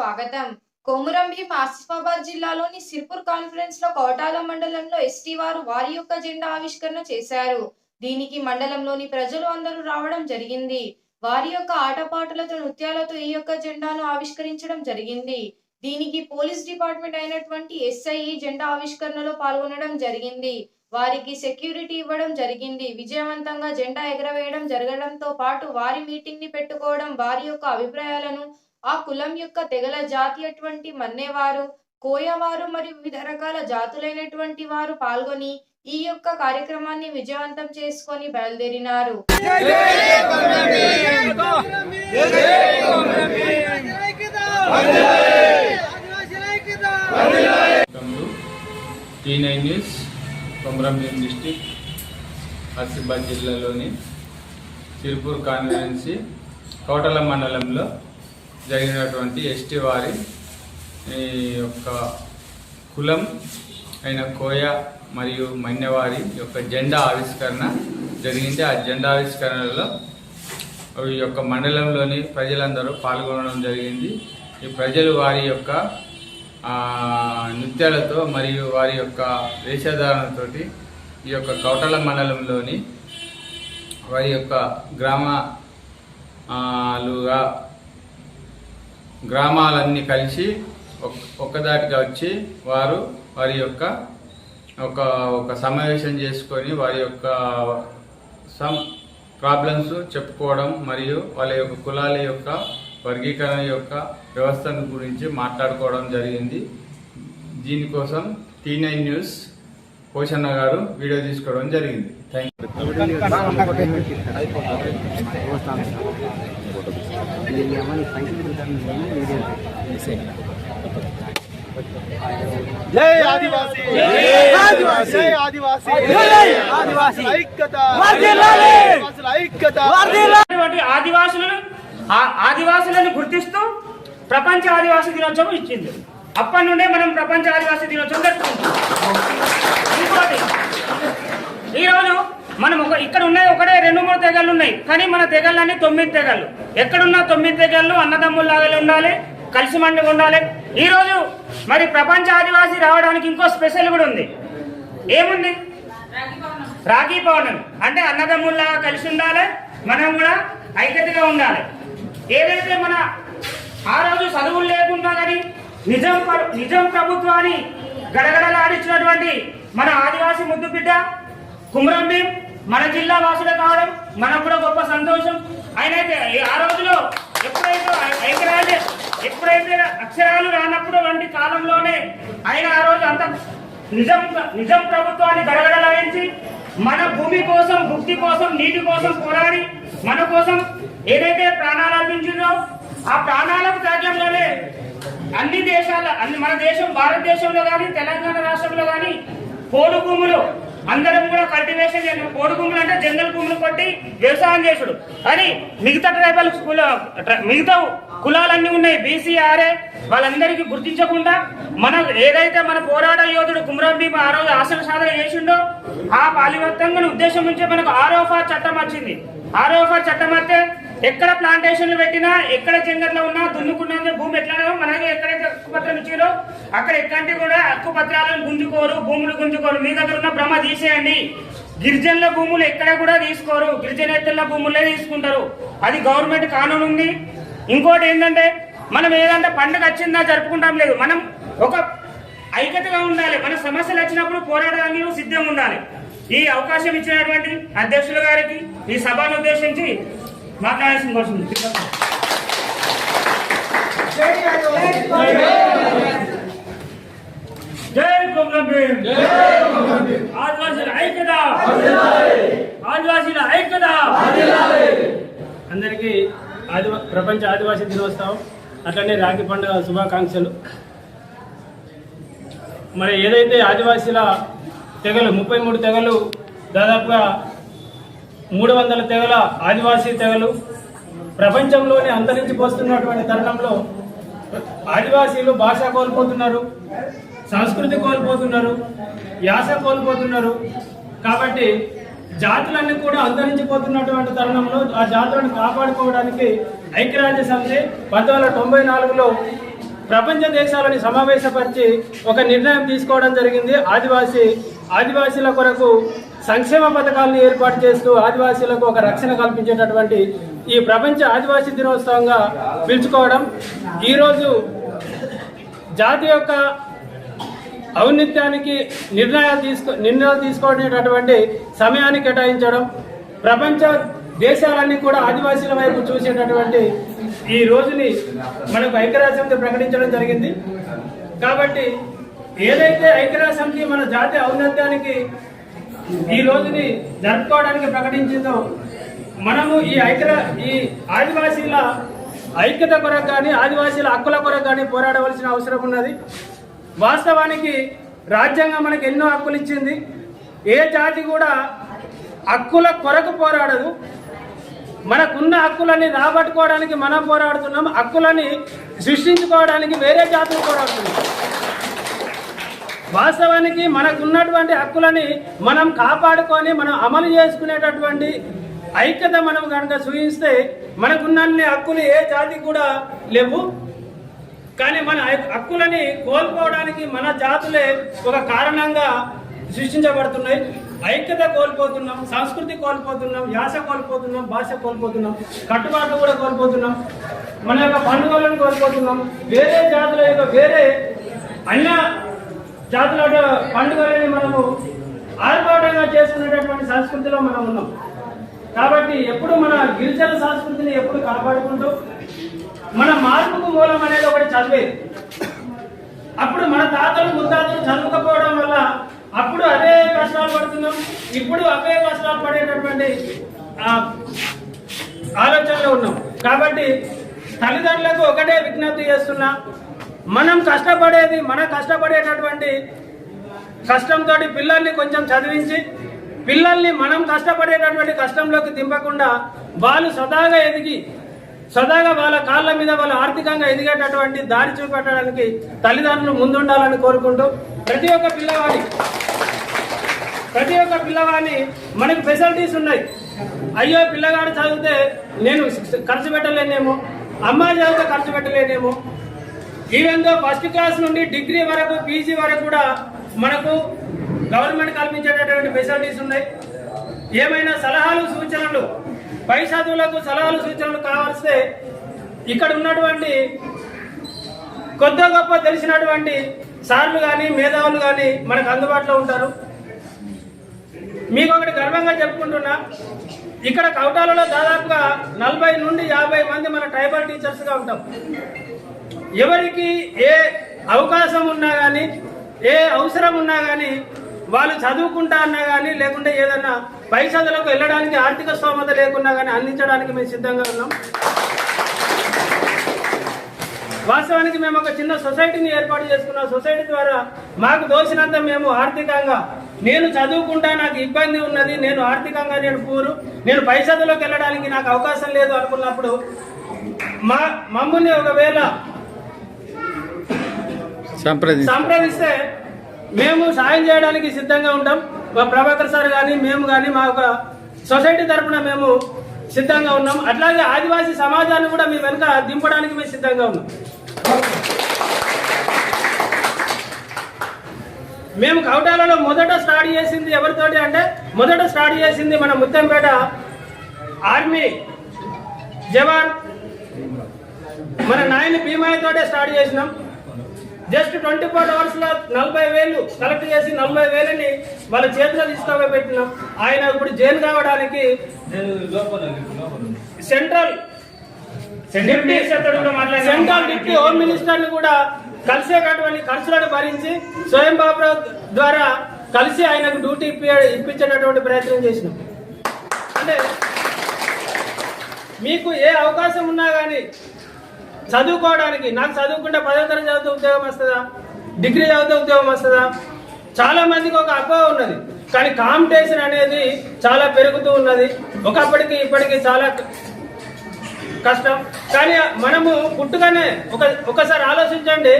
స్వాగతం. కొమురం ఆసిఫాబాద్ జిల్లాలోని సిర్పూర్ కాన్ఫరెన్స్లో కోటాల మండలంలో ఎస్టీ వారు వారి యొక్క జెండా ఆవిష్కరణ చేశారు. దీనికి మండలంలోని ప్రజలు అందరూ రావడం జరిగింది. వారి యొక్క ఆటపాటలతో నృత్యాలతో ఈ యొక్క జెండాను ఆవిష్కరించడం జరిగింది. దీనికి పోలీస్ డిపార్ట్మెంట్ అయినటువంటి ఎస్ఐ ఈ జెండా ఆవిష్కరణలో పాల్గొనడం జరిగింది. వారికి సెక్యూరిటీ ఇవ్వడం జరిగింది. విజయవంతంగా జెండా ఎగరవేయడం జరగడంతో పాటు వారి మీటింగ్ని పెట్టుకోవడం వారి యొక్క అభిప్రాయాలను ఆ కులం యొక్క తెగల జాతి అటువంటి మన్నేవారు కోయవారు మరియు వివిధ రకాల జాతులైనటువంటి వారు పాల్గొని ఈ యొక్క కార్యక్రమాన్ని విజయవంతం చేసుకొని బయలుదేరినారు. Welcome T nine news Komaram Bheem district Asifabad జిల్లాలోని సిరిపూర్ కాన్స్టిట్యున్సీ కోటల మండలంలో జరిగినటువంటి ఎస్టీ వారి ఈ యొక్క కులం అయిన కోయ మరియు మన్యవారి యొక్క జెండా ఆవిష్కరణ జరిగింది. ఆ జెండా ఆవిష్కరణలో ఈ యొక్క మండలంలోని ప్రజలందరూ పాల్గొనడం జరిగింది. ఈ ప్రజలు వారి యొక్క నృత్యాలతో మరియు వారి యొక్క వేషధారణతో ఈ యొక్క కౌటల మండలంలోని వారి యొక్క గ్రామాలుగా గ్రామాలన్నీ కలిసి ఒక్కదాటిగా వచ్చి వారు వారి యొక్క ఒక ఒక సమావేశం చేసుకొని వారి యొక్క సమ్ ప్రాబ్లమ్స్ చెప్పుకోవడం మరియు వాళ్ళ యొక్క కులాల యొక్క వర్గీకరణ యొక్క వ్యవస్థను గురించి మాట్లాడుకోవడం జరిగింది. దీనికోసం టీ నైన్ న్యూస్ పోషన్న గారు వీడియో తీసుకోవడం జరిగింది. థ్యాంక్ యూ జై ఆదివాసీ. ఆదివాసీ. ఆదివాసీ. ఆదివాసీ. ఐక్యత. ఐక్యత. ఆదివాసులను ఆదివాసులను గుర్తిస్తూ ప్రపంచ ఆదివాసీ దినోత్సవం ఇచ్చింది. అప్పటి నుండే మనం ప్రపంచ ఆదివాసీ దినోత్సవం జరుపుకుంటాం ఇంకోటి ఈరోజు మనం ఒక ఇక్కడ ఉన్నాయి ఒకటే రెండు మూడు తెగళ్ళు ఉన్నాయి. కానీ మన తెగళ్ళన్నీ తొమ్మిది తెగళ్ళు. ఎక్కడున్నా తొమ్మిది తెగళ్ళు అన్నదమ్ముల్లాగా ఉండాలి కలిసి మండిగా ఉండాలి. ఈరోజు మరి ప్రపంచ ఆదివాసి రావడానికి ఇంకో స్పెషల్ కూడా ఉంది. ఏముంది? రాఖీ పౌర్ణమి. అంటే అన్నదమ్ముల్లాగా కలిసి ఉండాలి మనం కూడా ఐక్యతగా ఉండాలి. ఏదైతే మన ఆ రోజు చదువులు లేకుండా కానీ నిజం నిజం ప్రభుత్వాన్ని గడగడలాడించినటువంటి మన ఆదివాసీ ముద్దు బిడ్డ కుమరం భీం మన జిల్లా వాసులే కావడం మనకు కూడా గొప్ప సంతోషం. ఆయన అయితే ఆ రోజులో ఎప్పుడైతే ఐక్యరాజ్య ఎప్పుడైతే అక్షరాలు రానప్పుడు వంటి కాలంలోనే ఆయన ఆ రోజు అంత నిజం నిజం ప్రభుత్వాన్ని గడగడలాడించి మన భూమి కోసం భుక్తి కోసం నీటి కోసం పోరాడి మన కోసం ఏదైతే ప్రాణాలు అర్పించిందో ఆ ప్రాణాలకు త్యాగంలోనే అన్ని దేశాల అన్ని మన దేశం భారతదేశంలో కానీ తెలంగాణ రాష్ట్రంలో కానీ పోడు భూములు అందరం కూడా కల్టివేషన్ చేయడం పోడు భూములు అంటే జంగల్ భూములు కొట్టి వ్యవసాయం చేసుడు. అని మిగతా ట్రైబల్ కుల మిగతా కులాలన్నీ ఉన్నాయి. బీసీఆర్ఏ వాళ్ళందరికీ గుర్తించకుండా మన ఏదైతే మన పోరాట యోధుడు కుమరం భీమ ఆ రోజు ఆశల సాధన చేసిండో ఆ పాలివర్తంగా ఉద్దేశం నుంచే మనకు ఆరోఫా చట్టం వచ్చింది. ఆరోఫా చట్టం వస్తే ఎక్కడ ప్లాంటేషన్లు పెట్టినా ఎక్కడ జంగల్లో ఉన్నా దున్నుకున్నా భూమి ఎట్లానో మనకి ఎక్కడైతే హక్కుపత్రం ఇచ్చారో అక్కడ ఎక్కడంటే కూడా హక్కుపత్రాలను గుంజుకోరు భూములు గుంజుకోరు. మీ దగ్గర ఉన్న భ్రమ తీసేయండి. గిరిజనుల భూములు ఎక్కడ కూడా తీసుకోరు. గిరిజనేతల భూములే తీసుకుంటారు. అది గవర్నమెంట్ కానూన్ ఉంది. ఇంకోటి ఏంటంటే మనం ఏదంటే పండుగ వచ్చిందా జరుపుకుంటాం లేదు. మనం ఒక ఐక్యతగా ఉండాలి. మన సమస్యలు వచ్చినప్పుడు పోరాడడానికి సిద్ధంగా ఉండాలి. ఈ అవకాశం ఇచ్చినటువంటి అధ్యక్షుల గారికి ఈ సభను ఉద్దేశించి మాట్లాడాల్సిన కోసం ఉంది. జై కొమరం ఆదివాసీల ఐక్యత. ఆదివాసీల ఐక్యత. అందరికీ ఆదివా ప్రపంచ ఆదివాసీ దినోత్సవం అట్లనే రాఖీ పండుగ శుభాకాంక్షలు. మరి ఏదైతే ఆదివాసీల తెగలు ముప్పై మూడు తెగలు దాదాపుగా మూడు వందల తెగల ఆదివాసీ తెగలు ప్రపంచంలోనే అంతరించిపోతున్నటువంటి తరుణంలో ఆదివాసీలు భాష కోల్పోతున్నారు సంస్కృతి కోల్పోతున్నారు యాస కోల్పోతున్నారు. కాబట్టి జాతులన్నీ కూడా అంతరించిపోతున్నటువంటి తరుణంలో ఆ జాతులను కాపాడుకోవడానికి ఐక్యరాజ్య సమితి పంతొమ్మిది వందల తొంభై నాలుగులో ప్రపంచ దేశాలని సమావేశపరిచి ఒక నిర్ణయం తీసుకోవడం జరిగింది. ఆదివాసీ ఆదివాసీల కొరకు సంక్షేమ పథకాలను ఏర్పాటు చేస్తూ ఆదివాసీలకు ఒక రక్షణ కల్పించేటటువంటి ఈ ప్రపంచ ఆదివాసీ దినోత్సవంగా పిలుచుకోవడం. ఈరోజు జాతి యొక్క ఔన్నత్యానికి నిర్ణయాలు తీసుకో నిర్ణయాలు తీసుకునేటటువంటి సమయాన్ని కేటాయించడం. ప్రపంచ దేశాలన్నీ కూడా ఆదివాసీల వైపు చూసేటటువంటి ఈ రోజుని మనకు ఐక్యరాజ్యంతో ప్రకటించడం జరిగింది. కాబట్టి ఏదైతే ఐక్యరాజ్యంకి మన జాతి ఔన్నత్యానికి ఈ రోజుని జరుపుకోవడానికి ప్రకటించిందో మనము ఈ ఐక్య ఈ ఆదివాసీల ఐక్యత కొరకు కానీ ఆదివాసీల హక్కుల కొరకు కానీ పోరాడవలసిన అవసరం ఉన్నది. వాస్తవానికి రాజ్యాంగం మనకి ఎన్నో హక్కులు ఇచ్చింది. ఏ జాతి కూడా హక్కుల కొరకు పోరాడదు. మనకున్న హక్కులని రాబట్టుకోవడానికి మనం పోరాడుతున్నాం. హక్కులని సృష్టించుకోవడానికి వేరే జాతులు పోరాడుతున్నాం వాస్తవానికి మనకున్నటువంటి హక్కులని మనం కాపాడుకొని మనం అమలు చేసుకునేటటువంటి ఐక్యత మనం కనుక చూపిస్తే మనకున్నన్ని హక్కులు ఏ జాతికి కూడా లేవు. కానీ మన హక్కులని కోల్పోవడానికి మన జాతులే ఒక కారణంగా సృష్టించబడుతున్నాయి. ఐక్యత కోల్పోతున్నాం సంస్కృతి కోల్పోతున్నాం యాస కోల్పోతున్నాం భాష కోల్పోతున్నాం కట్టుబాట్లు కూడా కోల్పోతున్నాం మన యొక్క పండుగలను కోల్పోతున్నాం వేరే జాతుల యొక్క వేరే అన్న జాతుల పండుగలని మనము ఆర్భాటంగా చేసుకునేటటువంటి సంస్కృతిలో మనం ఉన్నాం. కాబట్టి ఎప్పుడు మన గిరిజన సంస్కృతిని ఎప్పుడు కాపాడుకుంటూ మన మార్పుకు మూలం అనేది ఒకటి చదివేది. అప్పుడు మన తాతలు ముత్తాతలు చదువుకపోవడం వల్ల అప్పుడు అదే కష్టాలు పడుతున్నాం. ఇప్పుడు అవే కష్టాలు పడేటటువంటి ఆలోచనలో ఉన్నాం. కాబట్టి తల్లిదండ్రులకు ఒకటే విజ్ఞప్తి చేస్తున్నా మనం కష్టపడేది మన కష్టపడేటటువంటి కష్టంతో పిల్లల్ని కొంచెం చదివించి పిల్లల్ని మనం కష్టపడేటటువంటి కష్టంలోకి దింపకుండా వాళ్ళు సదాగా ఎదిగి సదాగా వాళ్ళ కాళ్ళ మీద వాళ్ళు ఆర్థికంగా ఎదిగేటటువంటి దారి చూపెట్టడానికి తల్లిదండ్రులు ముందుండాలని కోరుకుంటూ ప్రతి ఒక్క పిల్లవాడి ప్రతి ఒక్క పిల్లవాడిని మనకి ఫెసిలిటీస్ ఉన్నాయి. అయ్యో పిల్లగాడు చదివితే నేను ఖర్చు పెట్టలేనేమో అమ్మాయి చదివితే ఖర్చు పెట్టలేనేమో ఈవెన్ దో ఫస్ట్ క్లాస్ నుండి డిగ్రీ వరకు పీజీ వరకు కూడా మనకు గవర్నమెంట్ కల్పించేటటువంటి ఫెసిలిటీస్ ఉన్నాయి. ఏమైనా సలహాలు సూచనలు పై చదువులకు సలహాలు సూచనలు కావాల్స్తే ఇక్కడ ఉన్నటువంటి కొద్ది గొప్ప తెలిసినటువంటి సార్లు కానీ మేధావులు కానీ మనకు అందుబాటులో ఉంటారు. మీకు ఒకటి గర్వంగా చెప్పుకుంటున్నా ఇక్కడ కౌటాలలో దాదాపుగా నలభై నుండి యాభై మంది మన ట్రైబల్ టీచర్స్గా ఉంటాం. ఎవరికి ఏ అవకాశం ఉన్నా కానీ ఏ అవసరం ఉన్నా కానీ వాళ్ళు చదువుకుంటా అన్నా కానీ లేకుంటే ఏదన్నా పై చదువులకు వెళ్ళడానికి ఆర్థిక స్తోమత లేకున్నా కానీ అందించడానికి మేము సిద్ధంగా ఉన్నాం. వాస్తవానికి మేము ఒక చిన్న సొసైటీని ఏర్పాటు చేసుకున్న సొసైటీ ద్వారా మాకు దోచినంత మేము ఆర్థికంగా నేను చదువుకుంటా నాకు ఇబ్బంది ఉన్నది నేను ఆర్థికంగా నేను పూరు నేను పై చదువులోకి వెళ్ళడానికి నాకు అవకాశం లేదు అనుకున్నప్పుడు మా మమ్మల్ని ఒకవేళ సంప్రదిస్తే. మేము సాయం చేయడానికి సిద్ధంగా ఉంటాం. మా ప్రభాకర్ సార్ కానీ మేము కానీ మా ఒక సొసైటీ తరపున మేము సిద్ధంగా ఉన్నాం. అట్లాగే ఆదివాసీ సమాజాన్ని కూడా మీ వెనుక దింపడానికి మేము సిద్ధంగా ఉన్నాం. మేము కౌటాలలో మొదట స్టార్ట్ చేసింది ఎవరితోటి అంటే మొదట స్టార్ట్ చేసింది మన ముత్తంపేట ఆర్మీ జవాన్ మన నాయని భీమాయతోటే స్టార్ట్ చేసినాం. జస్ట్ ట్వంటీ ఫోర్ అవర్స్లో నలభై వేలు కలెక్ట్ చేసి నలభై వేలని వాళ్ళ చేతిలో తీసుకోపోయి పెట్టినాం ఆయన ఇప్పుడు జైలు కావడానికి సెంట్రల్. సెంట్రల్ డిప్యూటీ హోమ్ మినిస్టర్ని కూడా కలిసేటటువంటి ఖర్చులను భరించి స్వయం బాబురావు ద్వారా కలిసి ఆయనకు డ్యూటీ ఇప్పి ఇప్పించేటటువంటి ప్రయత్నం చేసినాం అంటే మీకు ఏ అవకాశం ఉన్నా కానీ చదువుకోవడానికి నాకు చదువుకుంటే పదో తరగతి చదివితే ఉద్యోగం వస్తుందా? డిగ్రీ చదివితే ఉద్యోగం వస్తుందా? చాలా మందికి ఒక అపోహ ఉన్నది. కానీ కాంపిటీషన్ అనేది చాలా పెరుగుతూ ఉన్నది. ఒకప్పటికి ఇప్పటికి చాలా కష్టం. కానీ మనము పుట్టుకనే ఒక ఒకసారి ఆలోచించండి.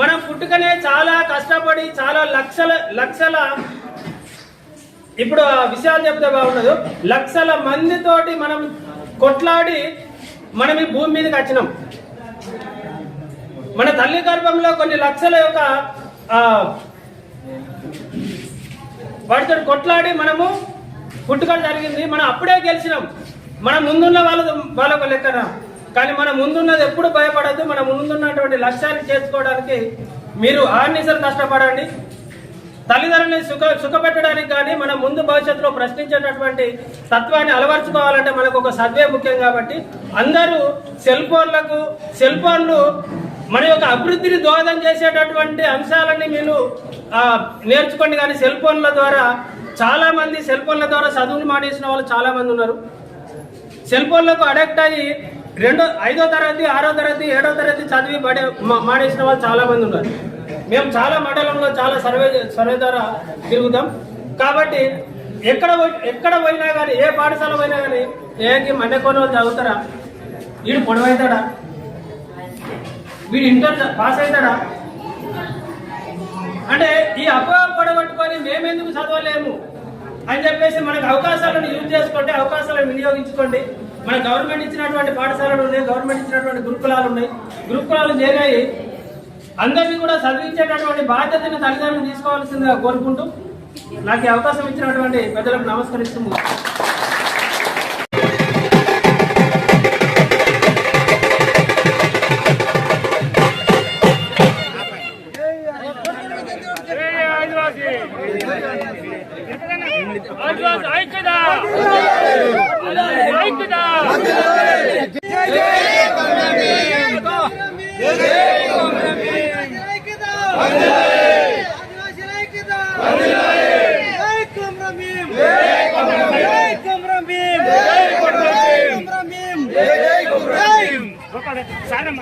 మనం పుట్టుకనే చాలా కష్టపడి చాలా లక్షల లక్షల ఇప్పుడు ఆ విషయాలు చెప్తే బాగుండదు. లక్షల మందితోటి మనం కొట్లాడి మనం ఈ భూమి మీదకి వచ్చినాం. మన తల్లి గర్భంలో కొన్ని లక్షల యొక్క వాటితో కొట్లాడి మనము పుట్టుకలు జరిగింది. మనం అప్పుడే గెలిచినాం. మన ముందున్న వాళ్ళ వాళ్ళకు లెక్కన? కానీ మన ముందున్నది ఎప్పుడు భయపడద్దు. మన ముందున్నటువంటి లక్ష్యాన్ని చేర్చుకోవడానికి మీరు ఆర్నిసలు కష్టపడండి. తల్లిదండ్రులని సుఖ సుఖపెట్టడానికి కానీ మన ముందు భవిష్యత్తులో ప్రశ్నించేటటువంటి తత్వాన్ని అలవర్చుకోవాలంటే మనకు ఒక సర్వే ముఖ్యం కాబట్టి అందరూ సెల్ ఫోన్లకు సెల్ ఫోన్లు మన యొక్క అభివృద్ధిని దోహదం చేసేటటువంటి అంశాలని మీరు నేర్చుకోండి. కానీ సెల్ ఫోన్ల ద్వారా చాలామంది సెల్ ఫోన్ల ద్వారా చదువుని మానేసిన వాళ్ళు చాలామంది ఉన్నారు. సెల్ ఫోన్లకు అడక్ట్ అయ్యి రెండో ఐదో తరగతి ఆరో తరగతి ఏడో తరగతి చదివి పడే మా- మానేసిన వాళ్ళు చాలామంది ఉన్నారు. మేము చాలా మండలంలో చాలా సర్వే సర్వే ద్వారా తిరుగుతాం. కాబట్టి ఎక్కడ పోయి- ఎక్కడ పోయినా కానీ ఏ పాఠశాల పోయినా కానీ ఏకి మన్నెకొని వాళ్ళు చదువుతారా వీడు పొడవైతాడా? వీడు ఇంటర్ పాస్ అవుతాడా? అంటే ఈ అపోహ పొడగొట్టుకొని మేమెందుకు చదవలేము అని చెప్పేసి మనకు అవకాశాలను యూజ్ చేసుకోండి అవకాశాలను వినియోగించుకోండి. మన గవర్నమెంట్ ఇచ్చినటువంటి పాఠశాలలు ఉన్నాయి గవర్నమెంట్ ఇచ్చినటువంటి గురుకులాలు ఉన్నాయి. గురుకులాలు చేరాయి. అందరినీ కూడా చదివించేటటువంటి బాధ్యతను తల్లిదండ్రులు తీసుకోవాల్సిందిగా కోరుకుంటూ నాకు అవకాశం ఇచ్చినటువంటి పెద్దలకు నమస్కరిస్తూ సారమ్మ.